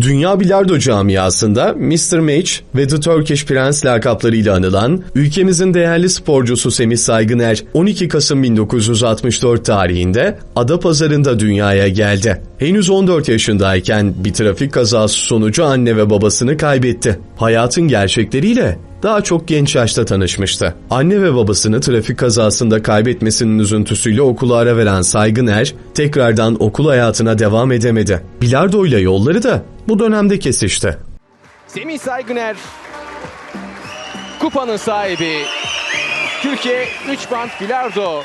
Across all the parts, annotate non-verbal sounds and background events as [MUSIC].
Dünya bilardo camiasında Mr. Match ve The Turkish Prince lakaplarıyla anılan ülkemizin değerli sporcusu Semih Saygıner 12 Kasım 1964 tarihinde Adapazarı'nda dünyaya geldi. Henüz 14 yaşındayken bir trafik kazası sonucu anne ve babasını kaybetti. Hayatın gerçekleriyle daha çok genç yaşta tanışmıştı. Anne ve babasını trafik kazasında kaybetmesinin üzüntüsüyle okula ara veren Saygıner, tekrardan okul hayatına devam edemedi. Bilardo ile yolları da bu dönemde kesişti. Semih Saygıner kupanın sahibi Türkiye 3 band bilardo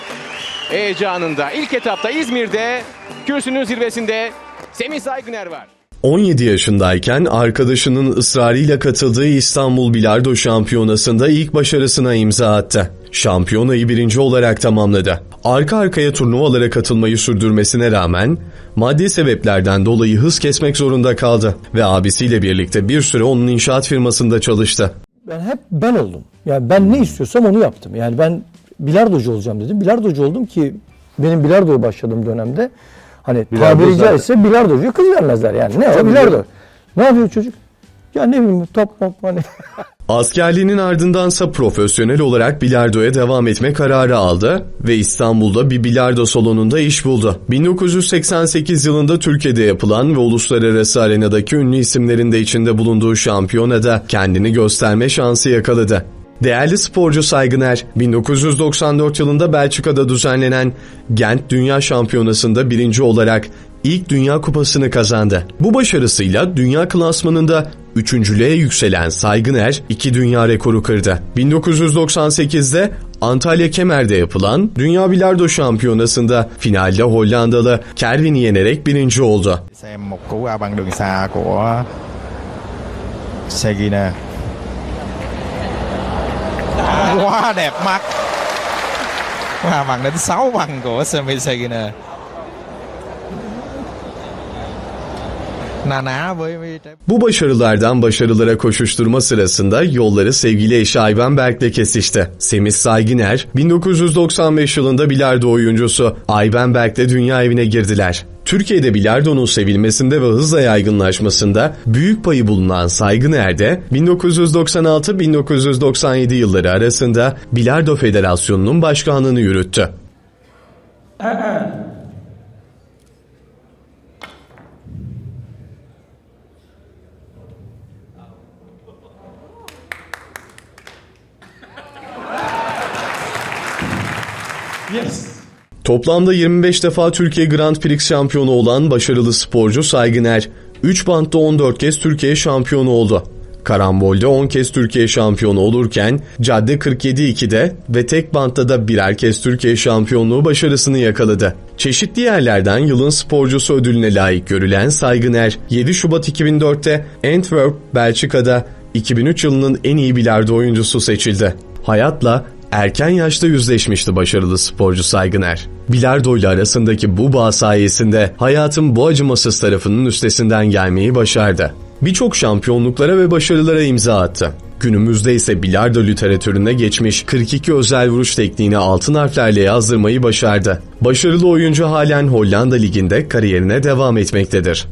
heyecanında ilk etapta İzmir'de kürsünün zirvesinde Semih Saygıner var. 17 yaşındayken arkadaşının ısrarıyla katıldığı İstanbul Bilardo Şampiyonası'nda ilk başarısına imza attı. Şampiyonayı birinci olarak tamamladı. Arka arkaya turnuvalara katılmayı sürdürmesine rağmen maddi sebeplerden dolayı hız kesmek zorunda kaldı ve abisiyle birlikte bir süre onun inşaat firmasında çalıştı. Ben hep ben oldum. Yani ben ne istiyorsam onu yaptım. Yani ben bilardocu olacağım dedim. Bilardocu oldum ki benim bilardoya başladığım dönemde hani tabiri caizse bilardocuya kız vermezler yani. Ne o bilardo. Ne yapıyor çocuk? Ya ne bileyim top top hani. [LAUGHS] Askerliğinin ardındansa profesyonel olarak bilardoya devam etme kararı aldı ve İstanbul'da bir bilardo salonunda iş buldu. 1988 yılında Türkiye'de yapılan ve uluslararası arenadaki ünlü isimlerin de içinde bulunduğu şampiyonada kendini gösterme şansı yakaladı. Değerli sporcu Saygıner, 1994 yılında Belçika'da düzenlenen Gent Dünya Şampiyonası'nda birinci olarak ilk Dünya Kupası'nı kazandı. Bu başarısıyla dünya klasmanında üçüncülüğe yükselen Saygıner iki dünya rekoru kırdı. 1998'de Antalya Kemer'de yapılan Dünya Bilardo Şampiyonası'nda finalde Hollandalı Kervin'i yenerek birinci oldu. Quá đẹp mắt qua bằng đến 6 bằng của Semi Segina na ná với, với trái Bu başarılardan başarılara koşuşturma sırasında yolları sevgili eşi Ayben Berk'le kesişti. Semih Saygıner, 1995 yılında bilardo oyuncusu Ayben Berk'le dünya evine girdiler. Türkiye'de bilardonun sevilmesinde ve hızla yaygınlaşmasında büyük payı bulunan Saygıner de 1996-1997 yılları arasında Bilardo Federasyonu'nun başkanlığını yürüttü. Toplamda 25 defa Türkiye Grand Prix şampiyonu olan başarılı sporcu Saygıner, 3 bantta 14 kez Türkiye şampiyonu oldu. Karambolde 10 kez Türkiye şampiyonu olurken Cadde 47-2'de ve tek bantta da birer kez Türkiye şampiyonluğu başarısını yakaladı. Çeşitli yerlerden yılın sporcusu ödülüne layık görülen Saygıner, 7 Şubat 2004'te Antwerp, Belçika'da 2003 yılının en iyi bilardo oyuncusu seçildi. Hayatla erken yaşta yüzleşmişti başarılı sporcu Saygıner. Bilardo ile arasındaki bu bağ sayesinde hayatın bu acımasız tarafının üstesinden gelmeyi başardı. Birçok şampiyonluklara ve başarılara imza attı. Günümüzde ise bilardo literatürüne geçmiş 42 özel vuruş tekniğini altın harflerle yazdırmayı başardı. Başarılı oyuncu halen Hollanda Ligi'nde kariyerine devam etmektedir.